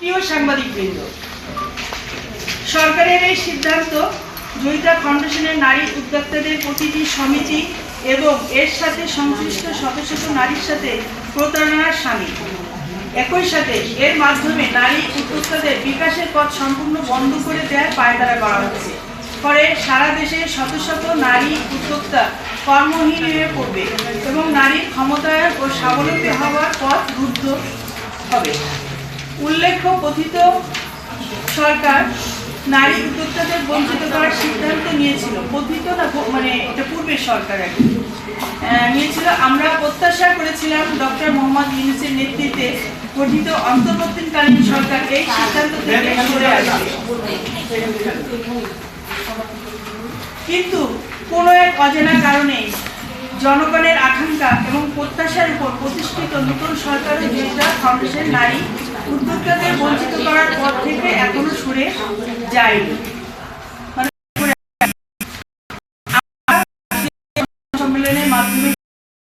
প্রিয় সাংবাদিকবৃন্দ, সরকারের এই সিদ্ধান্ত জয়িতা ফাউন্ডেশনের নারী উদ্যোক্তাদের প্রতিটি সমিতি এবং এর সাথে সংশ্লিষ্ট শত শত নারীর সাথে প্রতারণার সামিল। একই সাথে এর মাধ্যমে নারী উদ্যোক্তাদের বিকাশের পথ সম্পূর্ণ বন্ধ করে দেওয়ার পায়তারা করা হচ্ছে। ফলে সারা দেশে শত শত নারী উদ্যোক্তা কর্মহীন হয়ে পড়বে এবং নারীর ক্ষমতায়ন ও স্বাবলম্বী হওয়ার পথ রুদ্ধ হবে। উল্লেখ্য, কথিত সরকার নারী উদ্যোক্তাদের বঞ্চিত করার সিদ্ধান্ত নিয়েছিল। কথিত না মানে এটা পূর্বের সরকার আর নিয়েছিল। আমরা প্রত্যাশা করেছিলাম ডক্টর মোহাম্মদ ইউনুসের নেতৃত্বে গঠিত অন্তর্বর্তীকালীন সরকার এই সিদ্ধান্ত থেকে সরে আসবে। কিন্তু কোনো এক অজানা কারণে জনগণের আকাঙ্ক্ষা এবং প্রত্যাশার উপর প্রতিষ্ঠিত নতুন সরকারের জয়িতা ফাউন্ডেশন নারী উদ্যোক্তাদের বঞ্চিত করার পর থেকে এখনও সরে যায়নি। মানে সম্মেলনের মাধ্যমে